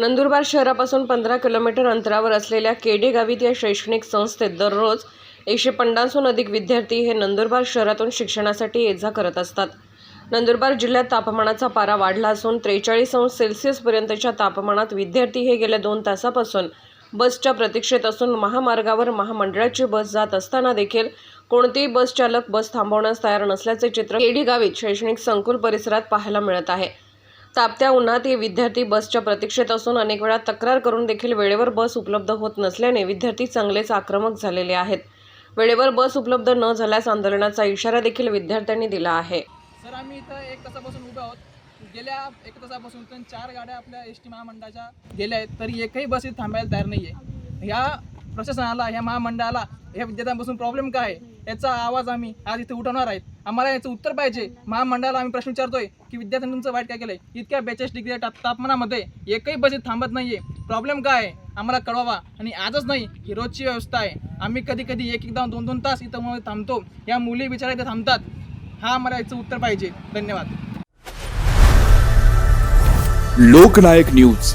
नंदुरबार शहरापासून पंधरा किलोमीटर अंतरावर असलेल्या केडे गावीत या शैक्षणिक संस्थेत दररोज एकशे पन्नासहून अधिक विद्यार्थी हे नंदुरबार शहरातून शिक्षणासाठी ये जा करत असतात. नंदुरबार जिल्ह्यात तापमानाचा पारा वाढला असून त्रेचाळीस अंश सेल्सिअसपर्यंतच्या तापमानात विद्यार्थी हे गेल्या दोन तासापासून बसच्या प्रतीक्षेत असून महामार्गावर महामंडळाची बस जात असताना देखील कोणतेही बसचालक बस थांबवण्यास तयार नसल्याचे चित्र केडी गावीत शैक्षणिक संकुल परिसरात पाहायला मिळत आहे. तापत्या उन्हात हे विद्यार्थी बसच्या प्रतीक्षेत असून अनेक वेळा तक्रार करून देखील वेळेवर बस उपलब्ध होत नसल्याने विद्यार्थी चांगलेच आक्रमक झालेले आहेत. वेळेवर बस उपलब्ध न झाल्यास आंदोलनाचा इशारा देखील विद्यार्थ्यांनी दिला आहे. सर आम्ही इथं एक तासापासून उभे आहोत. गेल्या एक तासापासून तर चार गाड्या आपल्या एस टी महामंडळाच्या गेल्या आहेत. तरी एकही बस इथे थांबायला तयार नाही आहे ह्या प्रशासनाला ह्या महामंडळाला ह्या विद्यार्थ्यांपासून प्रॉब्लेम काय आहे? याचा आवाज आम्ही आज इथे उठवणार आहेत. आम्हाला याचं उत्तर पाहिजे. महामंडळाला आम्ही प्रश्न विचारतोय की विद्यार्थ्यांनी तुमचं वाईट काय केलंय? इतक्या बेचाळीस डिग्री ताप तापमानामध्ये एकही बजेट थांबत नाहीये. प्रॉब्लेम काय आहे? आम्हाला कळवावा. आणि आजच नाही ही रोजची व्यवस्था आहे. आम्ही कधी कधी एक एकदा दोन दोन तास इथं थांबतो. या मुली बिचारा इथे थांबतात. हा आम्हाला याचं उत्तर पाहिजे. धन्यवाद. लोकनायक न्यूज.